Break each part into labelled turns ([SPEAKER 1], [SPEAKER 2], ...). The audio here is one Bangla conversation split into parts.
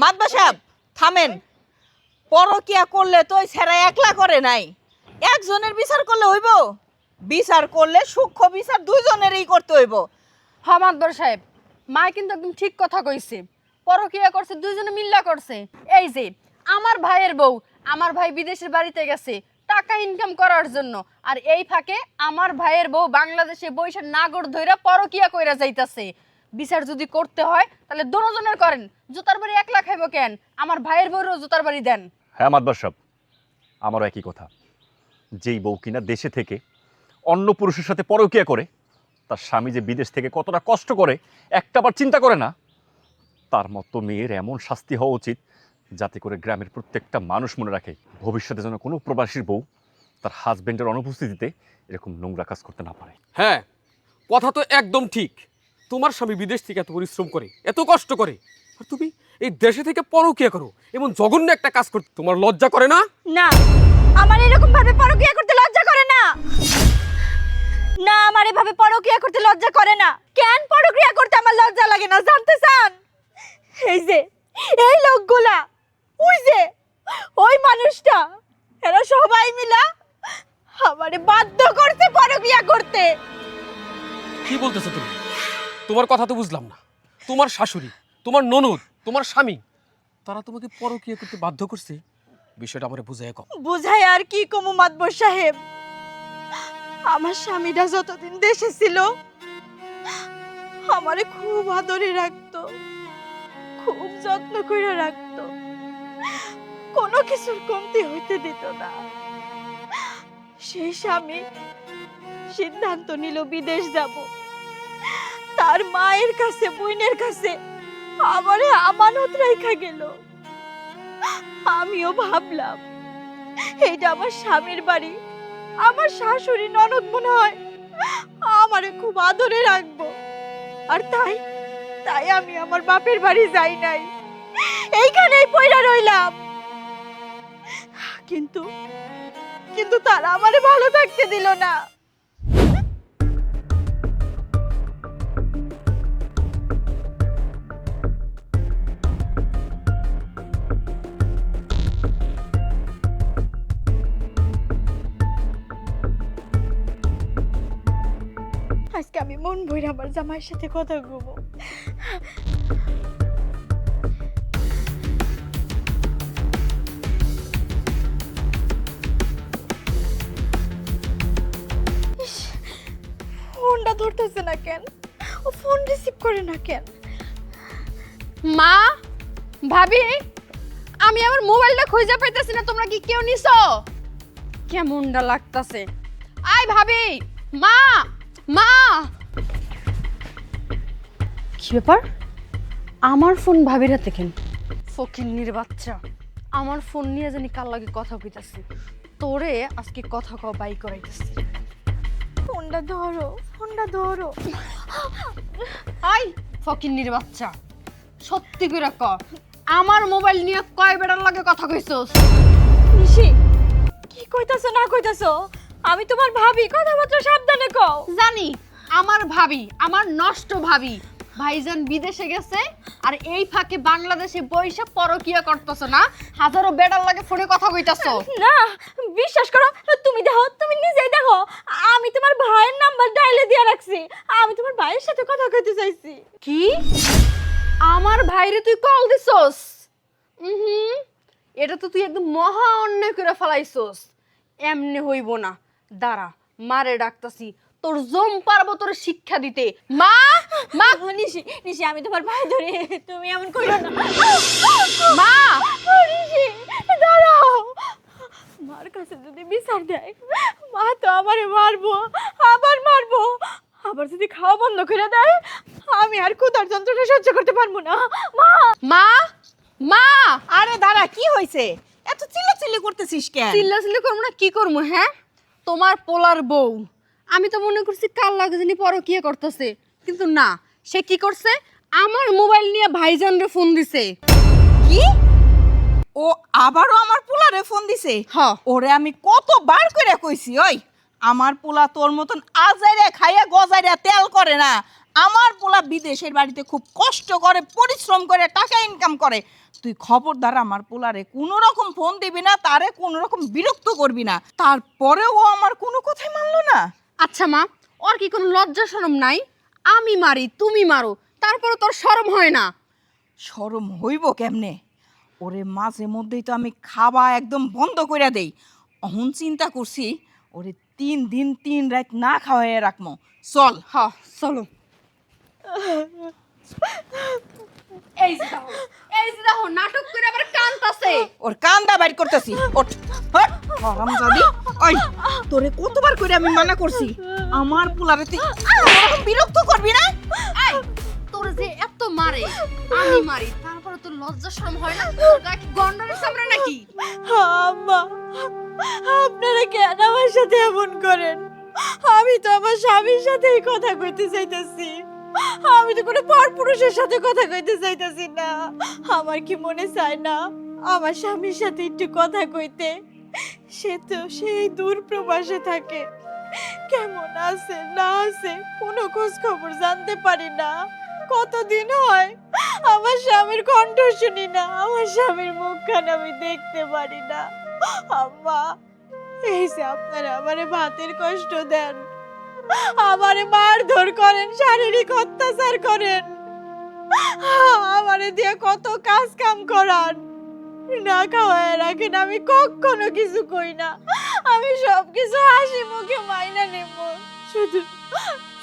[SPEAKER 1] মাদবা সাহেব, থামেন। পরকিয়া করলে তো ওই ছেড়া একলা করে নাই। একজনের বিচার করলে হইব? বিচার করলে সূক্ষ্ম বিচার দুইজনেরই করতে হইব।
[SPEAKER 2] হামাদবর সাহেব, মা কিন্তু একদম ঠিক কথা কইছে। পরকিয়া করছে, দুইজনে মিল্লা করছে। এই যে, আমার ভাইয়ের বউ, আমার ভাই বিদেশের বাড়িতে গেছে, টাকা ইনকাম করার জন্য। আর এই ফাঁকে আমার ভাইয়ের বউ বাংলাদেশে বৈশাখ নাগর ধইরা পরকিয়া কইরা যাইতাছে। বিচার যদি করতে হয় তাহলে দোনোজনের করেন। জুতার বাড়ি এক লাখ খাইব কেন? আমার ভাইয়ের বউরও জুতার বাড়ি দেন।
[SPEAKER 3] হ্যাঁ মাদবার সাহেব আমারও একই কথা। যেই বউ কিনা দেশে থেকে অন্য পুরুষের সাথে পরকিয়া করে তার স্বামী যে বিদেশ থেকে কতটা কষ্ট করে একটাবার চিন্তা করে না তার মতো মেয়ের এমন শাস্তি হওয়া উচিত যাতে করে গ্রামের প্রত্যেকটা মানুষ মনে রাখে ভবিষ্যতে যেন কোনো প্রবাসীর বউ তার হাজবেন্ডের অনুপস্থিতিতে এরকম নোংরা কাজ করতে না পারে।
[SPEAKER 4] হ্যাঁ কথা তো একদম ঠিক। তোমার স্বামী বিদেশ থেকে এত পরিশ্রম করে এত কষ্ট করে। আর তুমি এই দেশে থেকে পরকিয়া করো এবং জঘন্য একটা কাজ করতে তোমার লজ্জা করে না?
[SPEAKER 5] না আমার এরকম ভাবে পরকিয়া করতে লজ্জা করে না। না আমার এভাবে পরকিয়া করতে লজ্জা করে না। কেন পরকিয়া করতে আমার লজ্জা লাগে না? জানতে চান? এই যে এই লোকগুলা ওই যে ওই মানুষটা এরা সবাই মিলা আমারে বাধ্য করতে পরকিয়া করতে।
[SPEAKER 4] কি বলতেছো তুমি? তোমার কথা তো বুঝলাম না। তোমার শাশুড়ি, তোমার ননদ, তোমার স্বামী, তারা তোমাকে পরকিয়া করতে বাধ্য করছে? বিষয়টা আমার বুঝাই কম
[SPEAKER 5] বুঝাই আর কি কমু মাতবর সাহেব? আমার স্বামীটা যতদিন দেশে ছিল, আমারে খুব আদরে রাখতো, খুব যত্ন করে রাখতো। কোনো কিছুর কমতি হইতে দিত না। সেই স্বামী সিদ্ধান্ত নিল বিদেশ যাব। তার মায়ের কাছে, বোনের কাছে আমারে আমানত রেখা গেল। আমিও ভাবলাম, এইটা আমার স্বামীর বাড়ি, আমার শাশুড়ি ননদ মনে হয় আমারে খুব আদরে রাখব। আর তাই তাই আমি আমার বাপের বাড়ি যাই নাই। এইখানেই পয়রা রইলাম। কিন্তু কিন্তু তারা আমারে ভালো থাকতে দিল না। আজকে আমি মন ভরে আমার জামাইয়ের সাথে কথা বলব। ইস, ফোনটা ধরতেছে না কেন? ও ফোন রিসিভ করে না কেন?
[SPEAKER 2] মা ভাবি আমি আমার মোবাইলটা খুঁজে পাইতেছি না তোমরা কি কেউ নিছো? কেমনটা লাগতাছে? আই ভাবি মা! মা! কি ব্যাপার? আমার ফোন ভাবির হাতে কেন? ফকিন্নির বাচ্চা। আমার ফোন নিয়ে জানি কার লাগে কথা কইতাছি। তোরে আজকে কথা কও বাই করাইতেছি।
[SPEAKER 5] ফোনটা ধরো ফোনটা ধরো।
[SPEAKER 2] আই ফকিন্নির বাচ্চা। সত্যি করে ক আমার মোবাইল নিয়ে কয় বেড়ার লাগে কথা কইছস?
[SPEAKER 5] নিশি কি কইতাছো না কইতাছো? আমি তোমার ভাবি কথাবার্তা সাবধানে কও।
[SPEAKER 2] জানি আমার ভাবি আমার নষ্ট ভাবি। ভাইজান বিদেশে গেছে আর এই ফাঁকে বাংলাদেশে বইসা পরকিয়া করতেছ না? হাজারো বেড়ার লাগে ফোনে কথা কইতাছো।
[SPEAKER 5] না বিশ্বাস করো তুমি দেখো তুমি নিজেই দেখো আমি তোমার ভাইয়ের নাম্বার ডাইলে দিয়ে রাখছি আমি তোমার ভাইয়ের সাথে কথা কইতে চাইছি।
[SPEAKER 2] কি? আমার ভাইরে তুই কল দিছস? হুম এটা তো তুই একদম মহা অন্যায় করে ফেলাইছস। এমনি হইব না। দাঁড়া মারে ডাকতাছি। তোর জম পারব তোর শিক্ষা দিতে। মা মা।
[SPEAKER 5] নিশি নিশি আমি তোমার ভাই ধরে তুমি এমন না।
[SPEAKER 2] মা।
[SPEAKER 5] নিশি দাঁড়াও। মার কাছে যদি বিচার দেয় মা তো আমারে মারবো আবার মারবো। আবার যদি খাওয়া বন্ধ করে দেয় আমি আর ক্ষুধার যন্ত্রণা সহ্য করতে পারব না। মা।
[SPEAKER 2] মা মা।
[SPEAKER 1] আরে দাঁড়া কি হয়েছে এত চিল্লাচিল্লি করতেছিস কেন?
[SPEAKER 2] চিল্লা চিল্লি করব না কি করব হ্যাঁ? তোমার পোলার বউ। আমি তো মনে করছি কাল লাগে পরও কি করতেছে। কিন্তু না সে কি করছে? আমার মোবাইল নিয়ে ভাইজানরে ফোন দিছে।
[SPEAKER 1] কি? ও আবারও আমার পোলারে ফোন দিছে?
[SPEAKER 2] হ।
[SPEAKER 1] ওরে আমি কতবার করে কইছি ওই! আমার পোলা তোর মতন আজাইরা খাইয়া গজাইরা তেল করে না। আমার পোলা বিদেশের বাড়িতে খুব কষ্ট করে পরিশ্রম করে টাকা ইনকাম করে। তুই খবরদার আমার পোলারে কোনো রকম ফোন দিবি না তারে কোনো রকম বিরক্ত করবি না। তারপরেও ও আমার কোনো কথাই মানলো না।
[SPEAKER 2] আচ্ছা মা ওর কি কোনো লজ্জা শরম নাই? আমি মারি তুমি মারো তারপরে তোর শরম হয় না।
[SPEAKER 1] সরম হইব কেমনে? ওরে মাঝে মধ্যেই তো আমি খাওয়া একদম বন্ধ করে দেই। অহন চিন্তা করছি ওরে তিন দিন তিন রাত না খাওয়াই রাখমো। চল।
[SPEAKER 2] হ চলো। এই যে দেখো এই যে দেখো নাটক করে আবার কান্তাছে।
[SPEAKER 1] ওর কান্দা বাইর করতেছি। ওঠ হট হারামজাদি ওই তোরে কতবার করে আমি মানা করছি? আমার পোলারে তুই ওরকম বিরক্ত করবি না?
[SPEAKER 2] এই তোর যে এত মারে আমি মারি তারপরে তোর লজ্জা শরম হয় না? তোর গায়ে কি গন্ডারের সামনে নাকি?
[SPEAKER 5] আম্মা আপনারা কেন আমার সাথে এমন করেন? আমি তো আমার স্বামীর সাথেই কথা কইতে চাইতেছি। আমি তো কোনো পরপুরুষের সাথে কথা কইতে চাইতেছি না। আমার কি মনে চায় না? আমার স্বামীর সাথে একটু কথা কইতে। সে তো সেই দূর প্রবাসে থাকে। কেমন আছে, না আছে, কোনো খোঁজ খবর জানতে পারি না। কতদিন হয়? আমার স্বামীর কণ্ঠ শুনি না, আমার স্বামীর মুখখান আমি দেখতে পারি না। আম্মা, এই যে আপনারা আমারে ভাতের কষ্ট দেন। আমারে মারধর করেন, শারীরিক অত্যাচার করেন। আমারে দিয়ে কত কাজ কাম করান। না খাওয়ায় রাখেন, আমি কখনো কিছু কই না। আমি সব কিছু হাসি মুখে মাইনা নেব। শুধু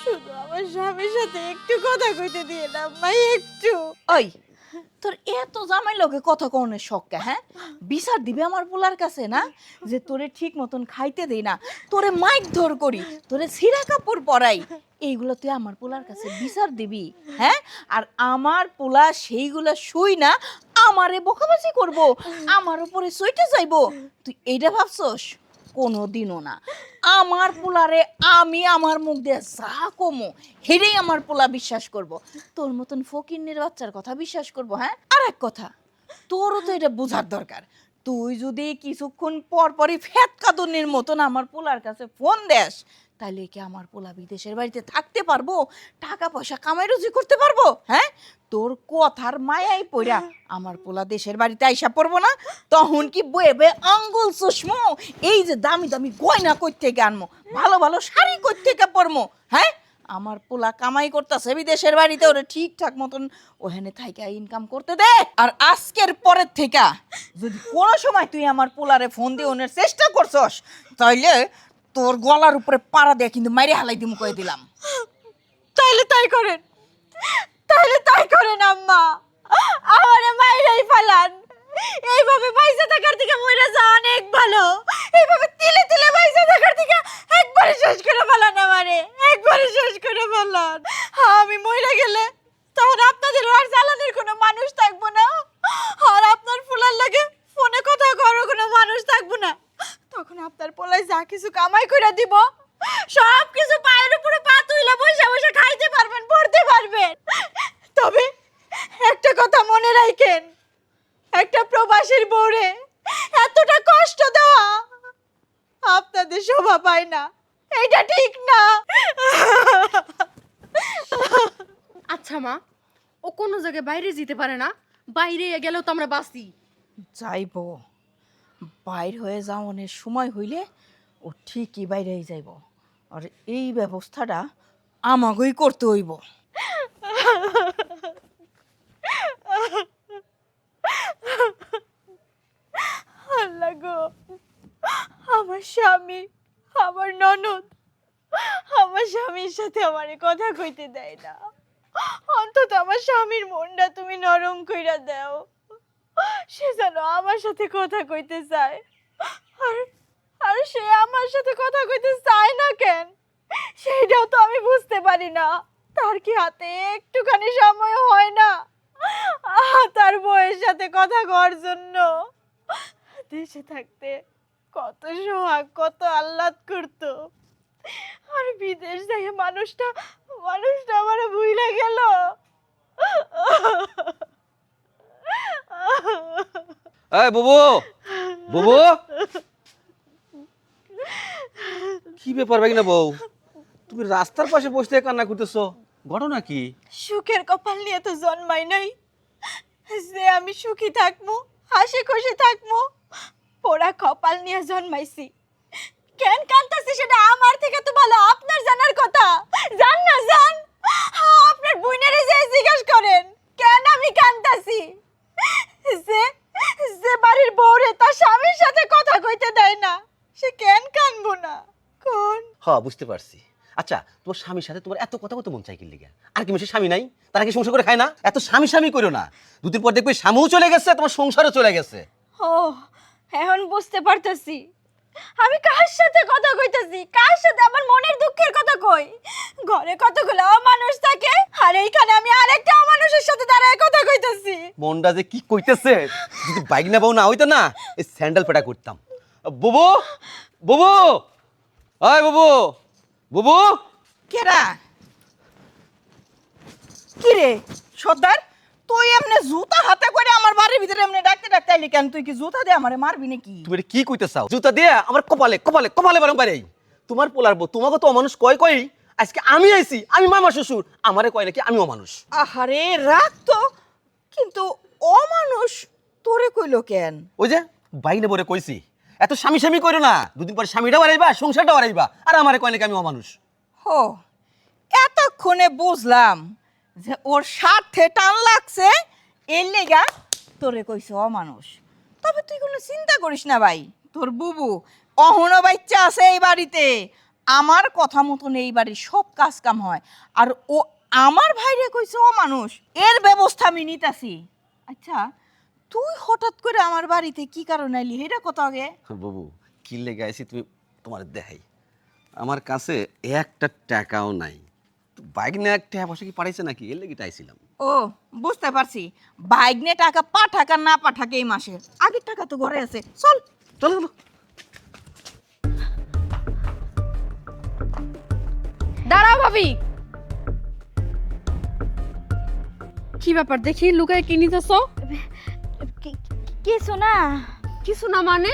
[SPEAKER 5] শুধু আমার স্বামীর সাথে একটু কথা কইতে দিয়ে না মাই একটু।
[SPEAKER 1] ওই তোর এত জামাই লোকে কথা কনের শখকে হ্যাঁ? বিচার দিবে আমার পোলার কাছে, না? যে তোরে ঠিক মতন খাইতে দেই না, তোরে মাইক ধর করি, তোরে ছিঁড়া কাপড় পরাই, এইগুলো তুই আমার পোলার কাছে বিচার দিবি হ্যাঁ? আর আমার পোলা সেইগুলা শুই না, আমারে বোকাবাজি করব, আমার উপরে সইতে চাইব তুই এইটা ভাবছস? কোনো দিনও না। আমার পোলারে আমি আমার মুখ দিয়ে যা কমো হেরেই আমার পোলা বিশ্বাস করব। তোর মতন ফকিন্নের বাচ্চার কথা বিশ্বাস করব হ্যাঁ? আর এক কথা, তোরও তো এটা বোঝার দরকার। তুই যদি কিছুক্ষণ পর পরই কাদনের মতন আমার পোলার কাছে ফোন দেস তাহলে কি আমার পোলা বিদেশের বাড়িতে থাকতে পারব? টাকা পয়সা কামাই রুজি করতে পারব? হ্যাঁ? তোর কথার মায়াই পইরা আমার পোলা দেশের বাড়িতে আইসা পড়ব না। তখন কি বয়ে বয়ে আঙ্গুল চুষমো এই যে দামি দামি গয়না কই থেকে আনমো, ভালো ভালো শাড়ি কই থেকে পরমো হ্যাঁ? আমার পোলা কামাই করতেছে বিদেশের বাড়িতে, ওরে ঠিকঠাক মতন ওখানে থাইকা ইনকাম করতে দে। আর আজকের পরের থেকে যদি কোনো সময় তুই আমার পোলারে ফোন দিয়ে ওনের চেষ্টা করছস, তাইলে তোর গলার উপরে পাড়া দিয়ে কিন্তু মাইরে হালাই দিম কয়ে দিলাম।
[SPEAKER 5] তাইলে তাই করেন। তাইলে তাই করেন আম্মা। আমারে মাইরাই ফালান। এইভাবে পয়সা থাকার থেকে মরে যাওয়া অনেক ভালো। এইভাবে তিলে তিলে পয়সা থাকার থেকে একবারে শেষ করে ফেলান আমারে। একবারে শেষ করে ফেলান। আমি মরে গেলে তখন আপনাদের আর জ্বালানির কোনো মানুষ থাকব না। আর আপনার ফুলার লাগে ফোনে কথা করার কোনো মানুষ থাকব না। তখন আপনার পোলায় যা কিছু কামাই করে দিব সব কিছু পায়ের উপরে পা তুইলে বসে বসে খাইতে পারবেন পড়তে পারবেন। তবে একটা কথা মনে রাখেন একটা প্রবাসীর বউরে এতটা কষ্ট দেওয়া আপনাদের শোভা পায় না। এটা ঠিক না।
[SPEAKER 2] আচ্ছা মা ও কোনো জায়গায় বাইরে যেতে পারে না বাইরে গেলেও তো আমরা বাঁচি।
[SPEAKER 1] যাইব। বাইর হয়ে যাওয়ানের সময় হইলে ও ঠিকই বাইরেই যাইব। আর এই ব্যবস্থাটা আমাকেই করতে হইব।
[SPEAKER 5] আল্লাহ গো, আমার স্বামী, আমার ননদ, আমার স্বামীর সাথে আমার কথা কইতে দেয় না। অন্তত আমার স্বামীর মনটা তুমি নরম কইরা দাও। সে যেন আমার সাথে কথা কইতে চায়। আর আর সে আমার সাথে কথা কইতে চায় না কেন? সেইটাও তো আমি বুঝতে পারি না। তার কি হাতে একটুখানি সময় হয় না? তার বউয়ের সাথে কথা কওয়ার জন্য। দেশে থাকতে কত সোহাগ, কত আহ্লাদ করতো। আর বিদেশ থেকে মানুষটা মানুষটা আমার ভুইলা গেল।
[SPEAKER 4] এই, বুবু! বুবু! কি ব্যাপার ভাই না বউ? তুমি রাস্তার পাশে বসে থেকে কান্না করতেছো।
[SPEAKER 6] ঘটনা কি?
[SPEAKER 5] সুখের কপাল নিয়ে তো জন্মাই নাই। যে আমি সুখী থাকব, হাসি খুশি থাকব, পোড়া কপাল নিয়ে জন্মাইছি। কেন কান্তাছি সেটা আমার থেকে তো ভালো আপনার জানার কথা। জান না জান আপনার বুইনারে যে জিজ্ঞেস করেন, কেন আমি কান্তাছি যে যে বাড়ির বউরে তার স্বামীর সাথে কথা কইতে দেয় না সে কেন কানবো না? কোন?
[SPEAKER 6] হ বুঝতে পারছি। আচ্ছা তোমার স্বামীর সাথে তোমার এত কথা কত মন চাই কি লিগা? আর কি মেশে স্বামী নাই? তারা কি সংসার করে খায় না? এত স্বামী স্বামী করো না। দুদিন পর দেখবে স্বামীও চলে গেছে তোমার সংসারও চলে গেছে।
[SPEAKER 5] ও এখন বুঝতে পারতেছি। আমি কার সাথে কথা কইতাছি? কার সাথে? আমার মনের দুঃখের কথা কই? ঘরে কতগুলো অমানুষ থাকে আর এইখানে আমি আরেকটা অমানুষের সাথে দাঁড়ায় কথা কইতাছি।
[SPEAKER 6] মনটা যে কি কইতেছে? যদি বাইক না বউ না হইতো না এই স্যান্ডেল পেটা করতাম। বুবু? বুবু? আয় বুবু। বুবু?
[SPEAKER 1] কেরা? কি রে সর্দার? তুই এমনি জুতা হাতে করে আমার বাড়ির ভিতরে এমনি ডাকতে ডাকতে আইলি কেন? তুই কি জুতা দিয়ে আমারে মারবি নাকি?
[SPEAKER 6] তুমি এটা কি কইতে চাও? জুতা দিয়ে আমার কপালে কপালে কপালে বারং বারে তোমার পোলার বউ তোমাকে তো অমানুষ কয় কই আজকে আমি আইছি আমি মামা শ্বশুর আমারে কয় নাকি আমি অমানুষ।
[SPEAKER 1] আহারে রাখ তো কিন্তু অমানুষ তোরে কইলো কেন?
[SPEAKER 6] ওই যে বাইনে বরে কইছি এত স্বামী স্বামী করো না দুদিন পরে স্বামীটা বাড়াইবা সংসারটা বাড়াইবা আর আমারে কয় নাকি আমি অমানুষ?
[SPEAKER 1] হো এতক্ষণে বুঝলাম যে ওর স্বার্থে টান লাগছে, এর লেগা তোরে কইছে অমানুষ। তবে তুই কোনো চিন্তা করিস না ভাই, তোর বুবু অহনো বাচ্চা আছে এই বাড়িতে। আমার কথা মতন এই বাড়ির সব কাজ কাম হয়। আর ও আমার ভাইরে কইছে অমানুষ, এর ব্যবস্থা আমি নিতাছি। আচ্ছা তুই হঠাৎ করে আমার বাড়িতে কি কারণে এলি এটা কত আগে?
[SPEAKER 6] বাবু, কি লেগে আইছি তুমি তোমার দেখাই। আমার কাছে একটা টাকাও নাই। বাইক না এক টাকা পয়সা কি পাঠাইছে নাকি? এর লেগে আইছিলাম
[SPEAKER 1] ও বুঝতে পারছি। বাইগনে টাকা পাঠাক আর না পাঠাক এই মাসে। আগের টাকা তো ঘরে আছে। চল।
[SPEAKER 6] চলো চলো।
[SPEAKER 2] দাঁড়াও ভাবি। কি ব্যাপার? দেখি লুকায় কি নিতেছো?
[SPEAKER 5] কিছু না।
[SPEAKER 2] কিছু না মানে?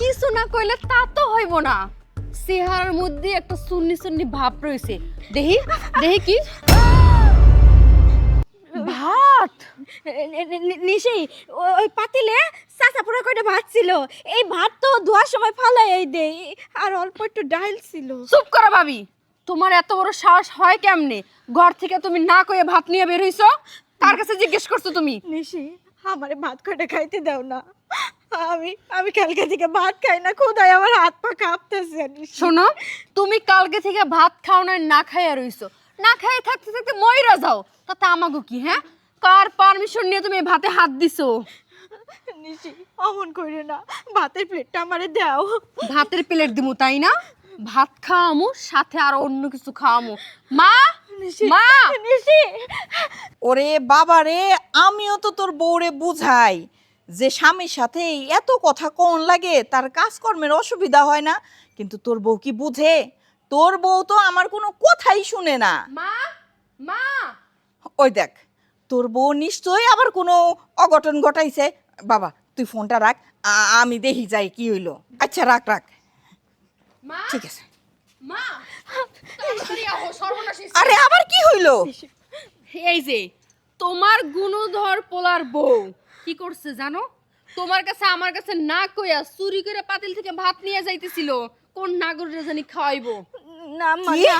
[SPEAKER 2] কিছু না কইলে তা তো হইব না। চেহারার মধ্যে একটা সুন্নি সুন্নি ভাব রয়েছে। দেহি দেহি কি? ভাত?
[SPEAKER 5] নিশি ওই পাতিলে চাচা পুরো কয়টা ভাত ছিল? এই ভাত তো ধোয়ার সময় ফালাই এই দেই আর অল্প একটু ডাইল ছিল।
[SPEAKER 2] চুপ করো ভাবি তোমার এত বড় সাহস হয় কেমনে? ঘর থেকে তুমি না কয়ে ভাত নিয়ে বের হইছো? তার কাছে জিজ্ঞেস করছ তুমি?
[SPEAKER 5] নিশি আমারে ভাত কয়টা খাইতে দাও না। আমি আমি কালকে থেকে ভাত খাই না খোদাই আমার হাত পা কাঁপতেছে
[SPEAKER 2] শোনো তুমি কালকে থেকে ভাত খাও না না খাইয়া রইছো। না খাইয়ে থাকতে থাকতে ময়রা যাও। তাতে আমাগো কি হ্যাঁ? কার পারমিশন নিয়ে তুমি ভাতে হাত দিছো?
[SPEAKER 5] নিশি অমন করে না ভাতের প্লেটটা আমারে দাও।
[SPEAKER 2] ভাতের প্লেট দিমু তাই না? ভাত খাওয়ামু সাথে আর অন্য কিছু খাওয়ামু। মা মা!
[SPEAKER 5] নিশি।
[SPEAKER 1] ওরে বাবা রে আমিও তো তোর বউরে বুঝাই। যে স্বামীর সাথে এত কথা কোন লাগে? তার কাজকর্মের অসুবিধা হয় না। কিন্তু তোর বউ কি বুঝে? তোর বউ তো আমার কোনো কথাই শুনে না।
[SPEAKER 2] মা মা!
[SPEAKER 1] ওই দেখ তোর বউ নিশ্চয়ই আবার কোনো অঘটন ঘটাইছে। বাবা তুই ফোনটা রাখ আমি দেখি যাই কি হইল। আচ্ছা রাখ রাখ।
[SPEAKER 2] মা!
[SPEAKER 1] ঠিক আছে।
[SPEAKER 2] মা।
[SPEAKER 1] আরে আবার কি হইল?
[SPEAKER 2] এই যে তোমার গুণধর পোলার বউ। কি করছে জানো? তোমার কাছে আমার কাছে না কইয়া চুরি করে পাতিল থেকে ভাত নিয়ে যাইতেছিল। কোন নাগরের জানি খাওয়াইবো?
[SPEAKER 5] না মা
[SPEAKER 1] কি?
[SPEAKER 5] না।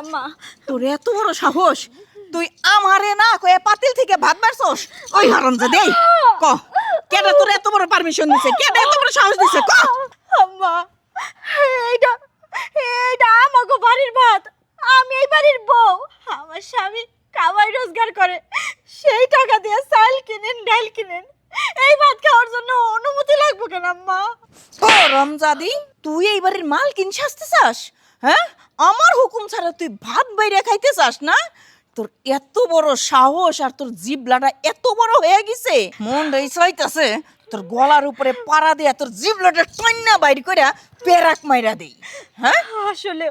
[SPEAKER 5] আম্মা
[SPEAKER 1] তোর এত বড় সাহস? তুই আমারে না কয়ে পাতিল থেকে ভাত মারছস? ওই হারাম যা দেই ক কেডা তোর এত বড় পারমিশন দিছে? কেডা এত বড় সাহস দিছে? ক?
[SPEAKER 5] আম্মা এইটা এইটা আমাগো বাড়ির ভাত। আমি এই বাড়ির বউ। আমার স্বামী কামাই রোজগার করে সেই টাকা দিয়ে চাল কিনেন ডাল কিনেন। এই ভাত খাওয়ার জন্য অনুমতি লাগবে কেন আম্মা?
[SPEAKER 1] ও রমজাদি তুই এই বাড়ির মাল কিন সাজতে চাস? হ্যাঁ? আমার হুকুম ছাড়া তুই ভাত বাইরে খাইতে চাস না? তোর এত বড় সাহস আর তোর জিবলাটা এত বড় হয়ে গেছে। মন রে চাইতাছে তোর গলার উপরে পাড়া দিয়া তোর জিবলাটা টন্না বাইর করে পেরাক মাইরা দেই। হ্যাঁ?
[SPEAKER 5] আসলে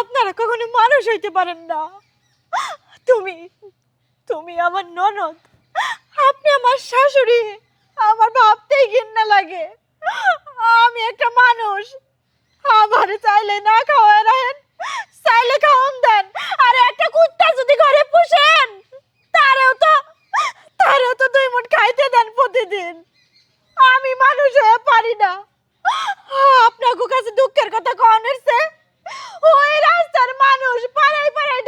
[SPEAKER 5] আপনারা কখনো মানুষ হইতে পারেন না। তুমি তুমি আমার ননদ। আপনি আমার শাশুড়ি। আমার ভাবতেই ঘৃণা লাগে। আমি একটা মানুষ। আমার চাইলে না খাওয়া রাখেন, চাইলে খাওয়ান দেন। আর একটা কুত্তা যদি ঘরে পুষেন, তারেও তো তারেও তো দুই মুঠ খাইতে দেন প্রতিদিন। আমি মানুষ হয়ে পারি না। আপনাকে কাছে দুঃখের কথা কন এসছে ওই রাস্তার মানুষ পাড়ায় পাড়ায়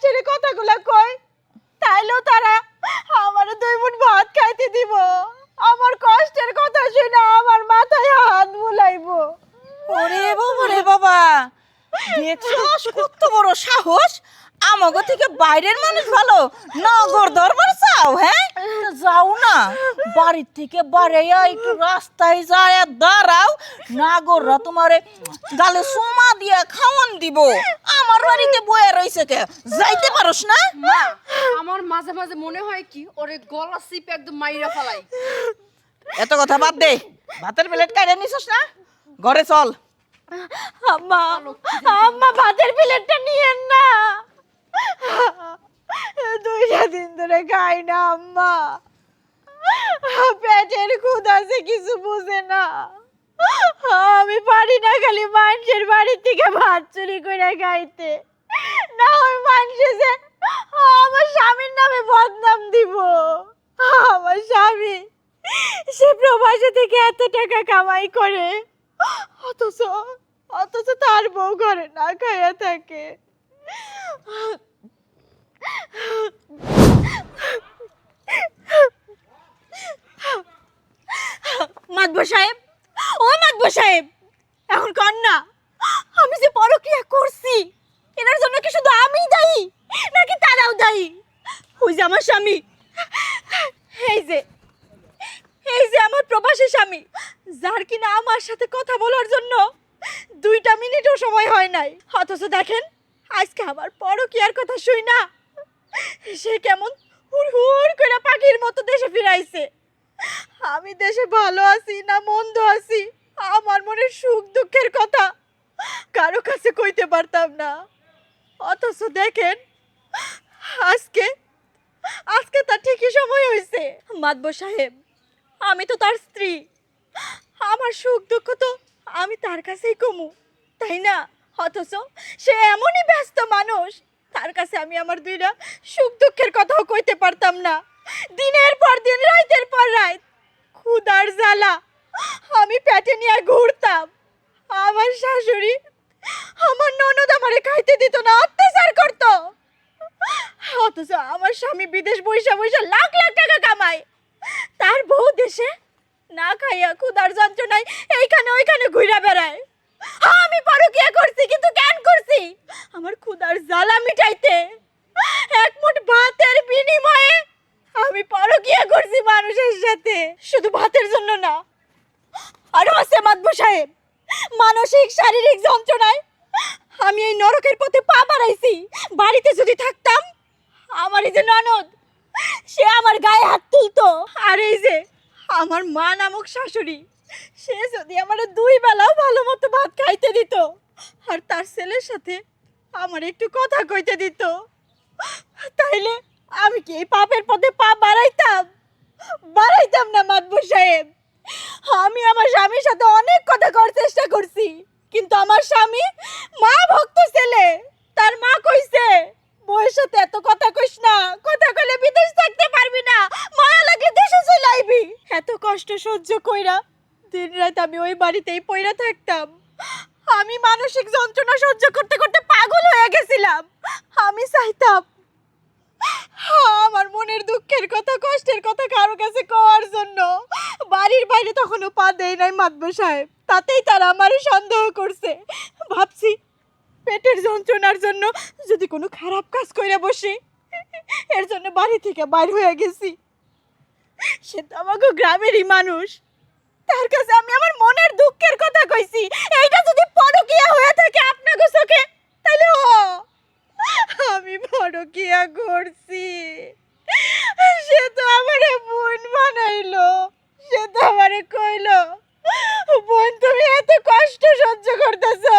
[SPEAKER 5] মানুষের কথাগুলো কই তাইলেও তারা আমার দুই মুঠ ভাত খাইতে দিব। আমার কষ্টের কথা শুনে আমার মাথায় হাত বুলাইবো।
[SPEAKER 1] ওরে বাবা রে বাবা। দেখছস কত বড় সাহস? আমাগো থেকে বাইরের মানুষ ভালো, নগর না বাড়ির থেকে বাড়াইয়া একটু রাস্তায় যায় দাঁড়াও। নাগররা তোমারে গালে সোমা দিয়া খাওয়ান দিব। আমার বাড়িতে বয়ে রইছে কে? যাইতে পারোস না?
[SPEAKER 2] আমার মাঝে মাঝে মনে হয় কি ওরে গলা চিপে একদম মাইরা ফেলাই।
[SPEAKER 1] এত কথা বাদ দে। ভাতের প্লেট কাইরে নিছস না? ঘরে চল।
[SPEAKER 5] আম্মা আম্মা ভাতের প্লেটটা নিয়েন না। দুইটা দিন ধরে খাই না আম্মা। পেটের খুদ আছে কিছু বুঝে না। আমি পারি না খালি মানুষের বাড়ি থেকে ভাত চুরি করে গাইতে না ওই মানুষ যে আমার স্বামীর নামে বদনাম দিব। আমার স্বামী, সে প্রবাসে থেকে এত টাকা কামাই করে। অথচ অথচ তার বউ ঘরে না খাইয়া থাকে। মাতবর সাহেব? ও মাতবর সাহেব, এখন কর না। আমি যে পরক্রিয়া করছি, এনার জন্য কি শুধু আমিই দায়ী, নাকি তারাও দায়ী? ওই যে আমার স্বামী, এই যে এই যে আমার প্রবাসী স্বামী, যার কিনা আমার সাথে কথা বলার জন্য দুইটা মিনিটও সময় হয় নাই। অথচ দেখেন, আজকে আমার পরকিয়ার কথা শুই না। সে কেমন হুড় হুড় করে পাখির মতো দেশে ফিরাইছে। আমি দেশে ভালো আছি না মন্দ আছি? আমার মনে সুখ দুঃখের কথা। কারও কাছে কইতে পারতাম না। অথচ দেখেন, আজকে আজকে তার ঠিকই সময় হয়েছে মাতব সাহেব, আমি তো তার স্ত্রী। আমার সুখ দুঃখ তো আমি তার কাছেই কমু, তাই না? অথচ সে এমনই ব্যস্ত মানুষ। তার কাছে আমি আমার দুইটা সুখ দুঃখের কথাও কইতে পারতাম না। দিনের পর দিন রাতের পর রাত ক্ষুদার জ্বালা। আমি পেটে নিয়ে ঘুরতাম। আমার শাশুড়ি আমার ননদ আমারে খাইতে দিত না অত্যাচার করতো। অথচ আমার স্বামী বিদেশ বৈশা বৈশা লাখ লাখ টাকা কামায়। তার বউ দেশে না খাইয়া ক্ষুদার যন্ত্রণায় এইখানে ওইখানে ঘুরে বেড়ায়। হ্যাঁ, আমি পরকিয়া করছি কিন্তু কেন করছি? আমার ক্ষুদার জ্বালা মিটাইতে এক মুঠ ভাতের বিনিময়ে আমি পরকিয়া করছি মানুষের সাথে। শুধু ভাতের জন্য না। আরও আছে মাতবু সাহেব, মানসিক, শারীরিক যন্ত্রণায় আমি এই নরকের পথে পা বাড়াইছি। বাড়িতে যদি থাকতাম আমার এই যে ননদ, সে আমার গায়ে হাত তুলতো। আর এই যে আমার মা নামক শাশুড়ি, সে যদি আমার দুই বেলাও ভালো মতো ভাত খাইতে দিত, আর তার ছেলের সাথে আমার একটু কথা কইতে দিত, তাইলে আমি কি এই পাপের পথে পা বাড়াইতাম বাড়াইতাম না মাতবর সাহেব আমি আমার স্বামীর সাথে অনেক কথা করার চেষ্টা করছি কিন্তু আমার স্বামী মা ভক্ত ছেলে তার মা কইছে বউয়ের সাথে এত কথা কইস না কথা কইলে বিদেশ থাকতে পারবি না মায়া লাগলে দেশে চলে আইবি এত কষ্ট সহ্য কইরা দিন রাত আমি ওই বাড়িতেই পইরা থাকতাম আমি মানসিক যন্ত্রণা সহ্য করতে করতে পাগল হয়ে গেছিলাম আমি চাইতাম আমার মনের দুঃখের কথা কষ্টের কথা কারও কাছে কওয়ার জন্য বাড়ির বাইরে তখনও পা দেয় নাই মাতব সাহেব তাতেই তারা আমারই সন্দেহ করছে ভাবছি পেটের যন্ত্রণার জন্য যদি কোনো খারাপ কাজ কইরা বসি, এর জন্য বাড়ি থেকে বাইর হয়ে গেছি। সে তো আমাকে গ্রামেরই মানুষ। তার কাছে আমি আমার মনের দুঃখের কথা কইছি। এইটা যদি পরকিয়া হয়ে থাকে আপনাকে চোখে তাহলে আমি পরকিয়া করছি। সে তো আমারে বোন বানাইলো। সে তো আমারে কইলো, বোন, তুমি এত কষ্ট সহ্য করতেছো।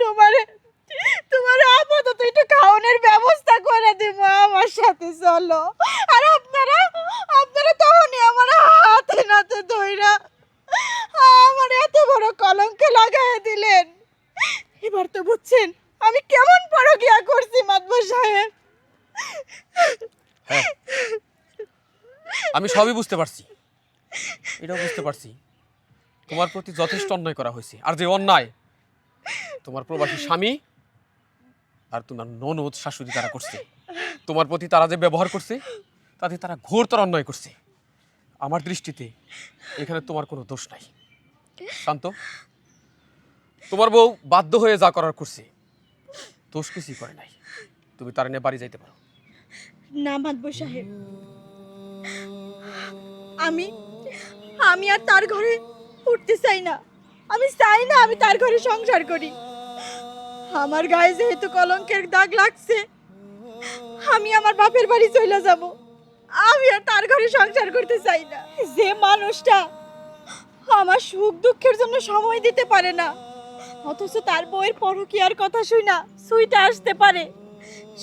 [SPEAKER 5] তোমারে, তোমার আপাতত একটু খাওয়ানোর ব্যবস্থা করে দিব আমার সাথে, চলো। আর আপনারা আপনারা তখনই আমার হাতে নাতে ধইরা আমার এত বড় কলঙ্কে লাগাই দিলেন। এবার তো বুঝছেন আমি কেমন পরকিয়া করছি মাদব সাহেব।
[SPEAKER 4] হ্যাঁ, আমি সবই বুঝতে পারছি। এটাও বুঝতে পারছি। তোমার প্রতি যথেষ্ট অন্যায় করা হয়েছে, আর যে অন্যায় তোমার প্রবাসী স্বামী আর তোমার ননদ শাশুড়ি তারা করছে। তোমার প্রতি তারা যে ব্যবহার করছে, তাতে তারা ঘোরতর অন্যায় করছে। আমার দৃষ্টিতে এখানে তোমার কোনো দোষ নাই। শান্ত। তোমার বউ বাধ্য হয়ে যা করার করছে, দোষ কিছুই করে নাই। তুমি তার নিয়ে বাড়ি যাইতে পারো।
[SPEAKER 5] না মাতব সাহেব। আমি আমি আর তার ঘরে উঠতে চাই না। আমি চাই না আমি তার ঘরে সংসার করি। আমার গায়ে যেহেতু কলঙ্কের দাগ লাগছে, আমি আমার বাপের বাড়ি চলে যাব। আমি আর তার ঘরে সংসার করতে চাই না। যে মানুষটা আমার সুখ দুঃখের জন্য সময় দিতে পারে না, অথচ তার বউয়ের পরকীয়ার কথা শুই না সুইটা আসতে পারে,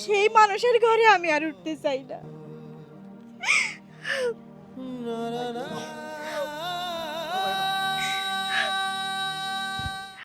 [SPEAKER 5] সেই মানুষের ঘরে আমি আর উঠতে চাই না।